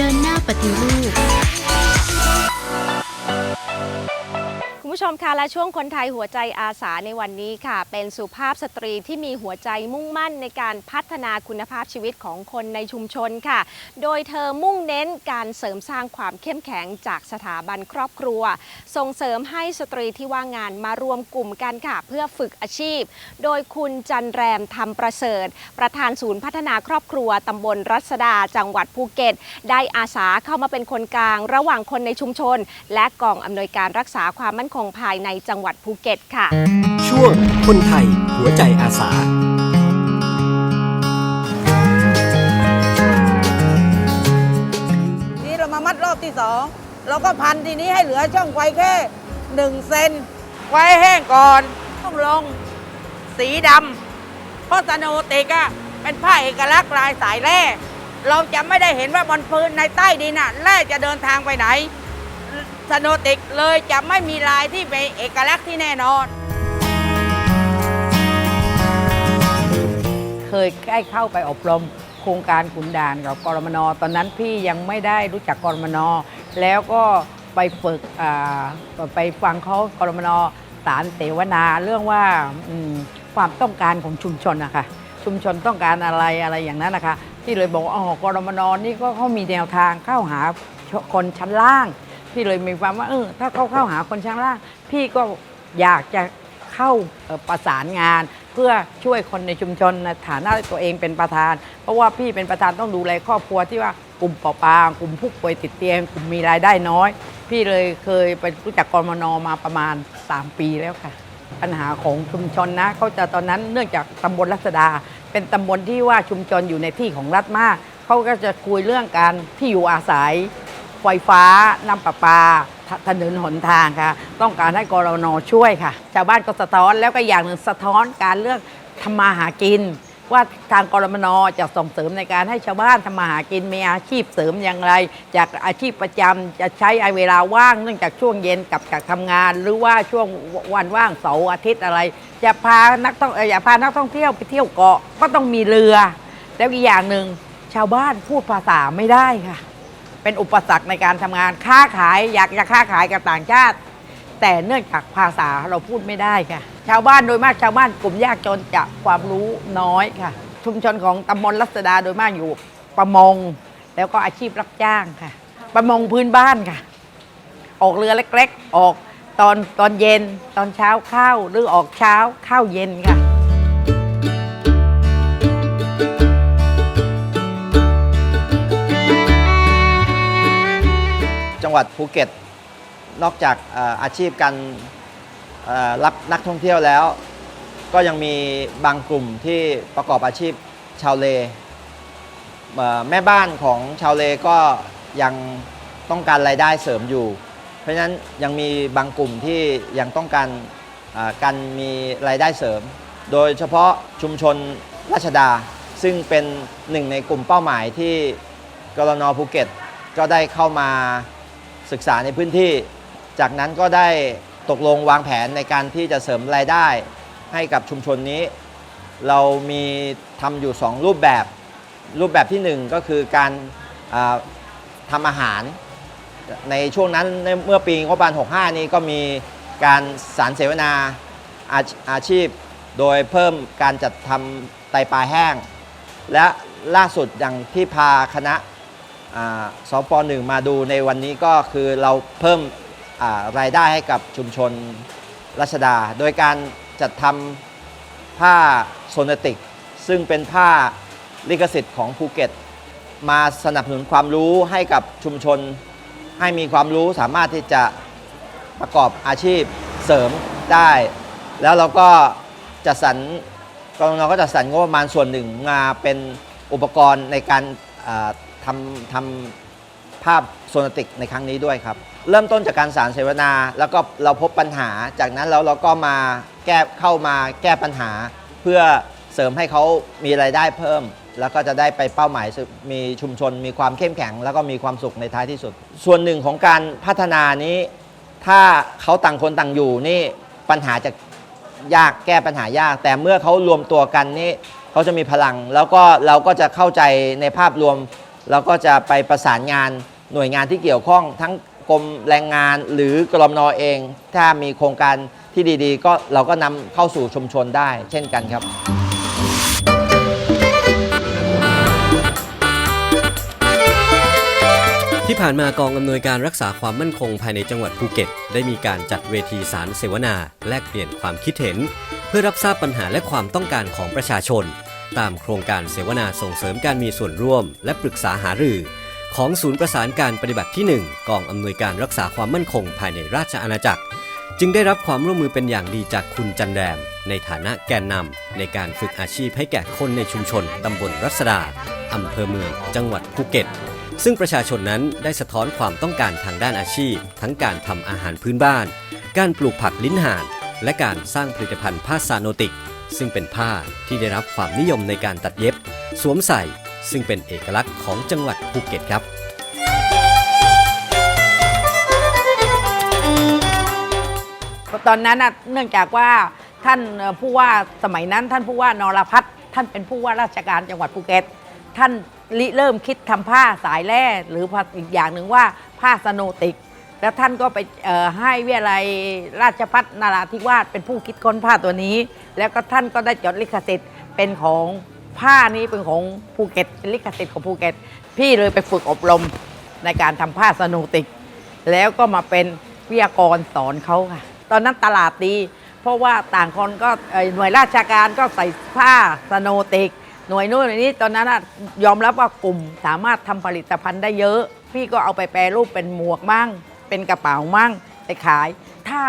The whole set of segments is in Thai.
เดินหน้าปฏิรูป ผู้ชมคะและช่วงคนไทยหัวใจอาสาในวันนี้ค่ะ เป็นสุภาพสตรีที่มีหัวใจมุ่งมั่นในการพัฒนาคุณภาพชีวิตของคนในชุมชนค่ะ โดยเธอมุ่งเน้นการเสริมสร้างความเข้มแข็งจากสถาบันครอบครัว ส่งเสริมให้สตรีที่ว่างงานมารวมกลุ่มกันค่ะ เพื่อฝึกอาชีพ โดยคุณจันแรมทำประเสริฐ ประธานศูนย์พัฒนาครอบครัวตำบลรัศดาจังหวัดภูเก็ต ได้อาสาเข้ามาเป็นคนกลาง ระหว่างคนในชุมชน และกองอำนวยการรักษาความมั่นคงภายในจังหวัดภูเก็ตค่ะ ช่วงคนไทยหัวใจอาสา นี่เรามามัดรอบที่สองเราก็พันทีนี้ให้เหลือช่องไฟแค่หนึ่งเซนไว้แห้งก่อนต้องลงสีดำเพราะสโนติกอะเป็นผ้าเอกลักษณ์ลายสายแร่เราจะไม่ได้เห็นว่าบนพื้นในใต้ดินอะแร่จะเดินทางไปไหน สโนติกเลยจะไม่มีลายที่เป็นเอกลักษณ์ที่แน่นอน เคยใกล้เข้าไปอบรมโครงการขุนด่านกับกรมนตอนนั้นพี่ยังไม่ได้รู้จักกรมนแล้วก็ไปฝึกไปฟังเขากรมนสารเสวนาเรื่องว่าความต้องการของชุมชนนะคะชุมชนต้องการอะไรอะไรอย่างนั้นนะคะพี่เลยบอกว่าอ๋อกรมนนี่ก็เขามีแนวทางเข้าหาคนชั้นล่าง พี่เลยมีความว่าเออถ้าเขาเข้าหาคนชั้นล่าง พี่ก็อยากจะเข้าประสานงาน เพื่อช่วยคนในชุมชนในฐานะตัวเองเป็นประธาน เพราะว่าพี่เป็นประธานต้องดูแลครอบครัวที่ว่ากลุ่มเปราะบางกลุ่มผู้ป่วยติดเตียงกลุ่มมีรายได้น้อย พี่เลยเคยไปรู้จักกรมนมาประมาณ 3 ปีแล้วค่ะ ปัญหาของชุมชนนะเขาจะตอนนั้นเนื่องจากตำบลรัศดา เป็นตำบลที่ว่าชุมชนอยู่ในที่ของรัฐมากเขาก็จะคุยเรื่องการที่อยู่อาศัย ไฟฟ้าน้ำประปาถนนหนทางค่ะ ต้องการให้กรนช่วยค่ะ ชาวบ้านก็สะท้อนแล้วก็อย่างหนึ่งสะท้อนการเรื่องทำมาหากิน ว่าทางกรมนจะส่งเสริมในการให้ชาวบ้านทำมาหากินมีอาชีพเสริมอย่างไร จากอาชีพประจำจะใช้เวลาว่างเนื่องจากช่วงเย็นกลับจากทำงาน หรือว่าช่วงวันว่างเสาร์อาทิตย์อะไร จะพานักท่องอย่าพานักท่องเที่ยวไปเที่ยวเกาะก็ต้องมีเรือ แล้วอีกอย่างหนึ่งชาวบ้านพูดภาษาไม่ได้ค่ะ เป็นอุปสรรคในการทำงานค้าขายอยากจะค้าขายกับต่างชาติ แต่เนื่องจากภาษาเราพูดไม่ได้ค่ะ ชาวบ้านโดยมากชาวบ้านกลุ่มยากจนจะความรู้น้อยค่ะ ชุมชนของตำบลรัศดาโดยมากอยู่ประมง แล้วก็อาชีพรับจ้างค่ะ ประมงพื้นบ้านค่ะ ออกเรือเล็กๆ ออกตอนตอนเย็น ตอนเช้าเข้าหรือออกเช้าเข้าเย็นค่ะ จังหวัดภูเก็ต นอกจากอาชีพการรับนักท่องเที่ยวแล้ว ก็ยังมีบางกลุ่มที่ประกอบอาชีพชาวเลแม่บ้านของชาวเลก็ยังต้องการรายได้เสริมอยู่ เพราะฉะนั้นยังมีบางกลุ่มที่ยังต้องการการมีรายได้เสริม โดยเฉพาะชุมชนราชดา ซึ่งเป็นหนึ่งในกลุ่มเป้าหมายที่กรนภูเก็ตก็ได้เข้ามา ศึกษาในพื้นที่ จากนั้นก็ได้ตกลงวางแผนในการที่จะเสริมรายได้ให้กับชุมชนนี้ เรามีทำอยู่ 2 รูปแบบ รูปแบบที่ 1 ก็คือการอ่าทำอาหาร ในช่วงนั้นเมื่อปีงบประมาณ65 นี้ก็มีการสารเสวนาอาชอาชีพ โดยเพิ่มการจัดทำไตปลาแห้ง และล่าสุดอย่างที่พาคณะ สปหนึ่งมาดูในวันนี้ก็คือเราเพิ่มรายได้ให้กับชุมชนรัชดา โดยการจัดทำผ้าโซนติก ซึ่งเป็นผ้าลิขสิทธิ์ของภูเก็ต มาสนับสนุนความรู้ให้กับชุมชน ให้มีความรู้สามารถที่จะประกอบอาชีพเสริมได้ แล้วเราก็จัดสรรกรนก็จัดสรรงบประมาณส่วนหนึ่งมาเป็นอุปกรณ์ในการ ทำทำภาพโซนติกในครั้งนี้ด้วยครับ เริ่มต้นจากการสารเสวนา แล้วก็เราพบปัญหา จากนั้นแล้วเราก็มาแก้เข้ามาแก้ปัญหา เพื่อเสริมให้เขามีรายได้เพิ่ม แล้วก็จะได้ไปเป้าหมายมีชุมชน มีความเข้มแข็ง แล้วก็มีความสุขในท้ายที่สุด ส่วนหนึ่งของการพัฒนานี้ ถ้าเขาต่างคนต่างอยู่นี่ปัญหาจะยากแก้ปัญหายาก แต่เมื่อเขารวมตัวกันนี่เขาจะมีพลัง แล้วก็เราก็จะเข้าใจในภาพรวม เราก็จะไปประสานงานหน่วยงานที่เกี่ยวข้องทั้งกรมแรงงานหรือกรมนอเอง ถ้ามีโครงการที่ดีๆ ก็เราก็นำเข้าสู่ชุมชนได้ เช่นกันครับ ที่ผ่านมากองอำนวยการรักษาความมั่นคงภายในจังหวัดภูเก็ต ได้มีการจัดเวทีสารเสวนา แลกเปลี่ยนความคิดเห็น เพื่อรับทราบปัญหาและความต้องการของประชาชน ตามโครงการเสวนาส่งเสริมการมีส่วนร่วม และปรึกษาหารือ ของศูนย์ประสานการปฏิบัติที่ 1 กองอำนวยการรักษาความมั่นคงภายในราชอาณาจักร จึงได้รับความร่วมมือเป็นอย่างดีจากคุณจันแรม ในฐานะแกนนำในการฝึกอาชีพให้แก่คนในชุมชนตำบลรัศดาอำเภอเมือง จังหวัดภูเก็ต ซึ่งประชาชนนั้นได้สะท้อนความต้องการทางด้านอาชีพ ทั้งการทำอาหารพื้นบ้าน การปลูกผักลิ้นห่าน และการสร้างผลิตภัณฑ์ผ้าซาโนติก ซึ่งเป็นผ้าที่ได้รับความนิยมในการตัดเย็บ สวมใส่ซึ่งเป็นเอกลักษณ์ของจังหวัดภูเก็ตครับตอนนั้นเนื่องจากว่าท่านผู้ว่าสมัยนั้นท่านผู้ว่านรพัฒน์ท่านเป็นผู้ว่าราชการจังหวัดภูเก็ต ท่านริเริ่มคิดทำผ้าสายแร่หรืออีกอย่างหนึ่งว่าผ้าสโนติก แล้วท่านก็ไปให้วิทยาลัยราชพัฒนาราธิวาสเป็นผู้คิดค้นผ้าตัวนี้ แล้วก็ท่านก็ได้จดลิขสิทธิ์เป็นของผ้านี้เป็นของภูเก็ตเป็นลิขสิทธิ์ของภูเก็ต พี่เลยไปฝึกอบรมในการทำผ้าสโนติก แล้วก็มาเป็นวิทยากรสอนเขาค่ะ ตอนนั้นตลาดดี เพราะว่าต่างคนก็หน่วยราชการก็ใส่ผ้าสโนติก หน่วยนู้นหน่วยนี้ตอนนั้นยอมรับว่ากลุ่มสามารถทำผลิตภัณฑ์ได้เยอะ พี่ก็เอาไปแปรรูปเป็นหมวกมั่ง เป็นกระเป๋ามั่งไปขาย ถ้า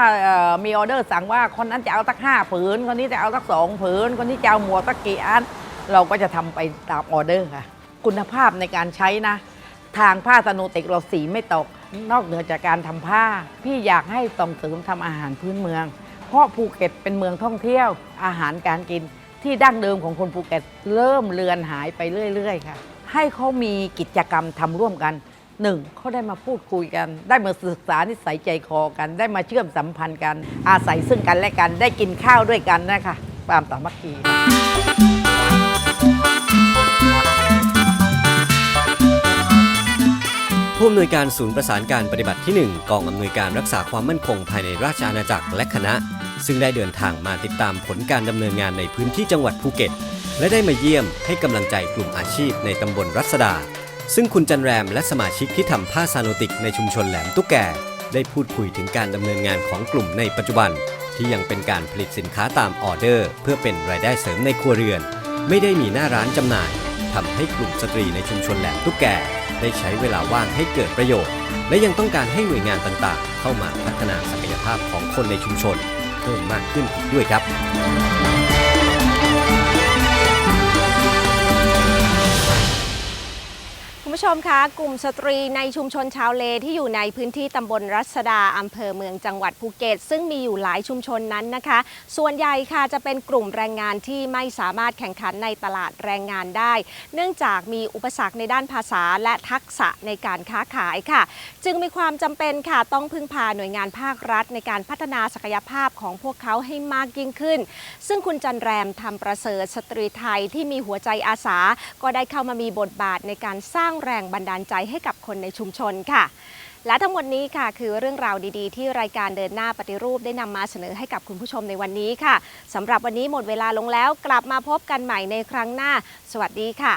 มีออเดอร์สั่งว่าคนนั้นจะเอาสักห้าผืน คนนี้จะเอาสักสองผืน คนนี้จะเอาหมวกสักกี่อัน เราก็จะทำไปตามออเดอร์ค่ะ คุณภาพในการใช้นะ ทางผ้าสโนติกเราสีไม่ตก นอกเหนือจากการทำผ้า พี่อยากให้ส่งเสริมทำอาหารพื้นเมือง เพราะภูเก็ตเป็นเมืองท่องเที่ยวอาหารการกินที่ดั้งเดิมของคนภูเก็ตเริ่มเลือนหายไปเรื่อย ๆ ค่ะ ให้เขามีกิจกรรมทำร่วมกัน หนึ่งเขาได้มาพูดคุยกัน ได้มาศึกษานิสัยใจคอกัน ได้มาเชื่อมสัมพันธ์กัน อาศัยซึ่งกันและกัน ได้กินข้าวด้วยกันนะคะความสามัคคีผู้อำนวยการศูนย์ประสานการปฏิบัติที่ 1 กองอำนวยการรักษาความมั่นคงภายในราชอาณาจักรและคณะ ซึ่งได้เดินทางมาติดตามผลการดำเนินงานในพื้นที่จังหวัดภูเก็ต และได้มาเยี่ยมให้กำลังใจกลุ่มอาชีพในตำบลรัศดา ซึ่งคุณจันแรมและสมาชิกที่ทำผ้าซาโนติกในชุมชนแหลมตุ๊กแก ได้พูดคุยถึงการดำเนินงานของกลุ่มในปัจจุบัน ที่ยังเป็นการผลิตสินค้าตามออเดอร์ เพื่อเป็นรายได้เสริมในครัวเรือน ไม่ได้มีหน้าร้านจำหน่ายทำให้กลุ่มสตรีในชุมชนแหลมตุ๊กแก ได้ใช้เวลาว่างให้เกิดประโยชน์ และยังต้องการให้หน่วยงานต่างๆ เข้ามาพัฒนาศักยภาพของคนในชุมชน เพิ่มมากขึ้นอีกด้วยครับ ผู้ชมคะกลุ่มสตรีในชุมชนชาวเลที่อยู่ในพื้นที่ตำบลรัศดาอำเภอเมืองจังหวัดภูเก็ต ซึ่งมีอยู่หลายชุมชนนั้นนะคะ ส่วนใหญ่ค่ะจะเป็นกลุ่มแรงงานที่ไม่สามารถแข่งขันในตลาดแรงงานได้ เนื่องจากมีอุปสรรคในด้านภาษาและทักษะในการค้าขายค่ะ จึงมีความจำเป็นค่ะต้องพึ่งพาหน่วยงานภาครัฐ ในการพัฒนาศักยภาพของพวกเขาให้มากยิ่งขึ้น ซึ่งคุณจันแรมทำประเสริฐสตรีไทยที่มีหัวใจอาสา ก็ได้เข้ามามีบทบาทในการสร้างแรงบันดาลใจให้กับคนในชุมชนค่ะ และทั้งหมดนี้ค่ะ คือเรื่องราวดีๆ ที่รายการเดินหน้าปฏิรูปได้นำมาเสนอให้กับคุณผู้ชมในวันนี้ค่ะสำหรับวันนี้หมดเวลาลงแล้ว กลับมาพบกันใหม่ในครั้งหน้า สวัสดีค่ะ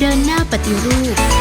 เดินหน้าปฏิรูป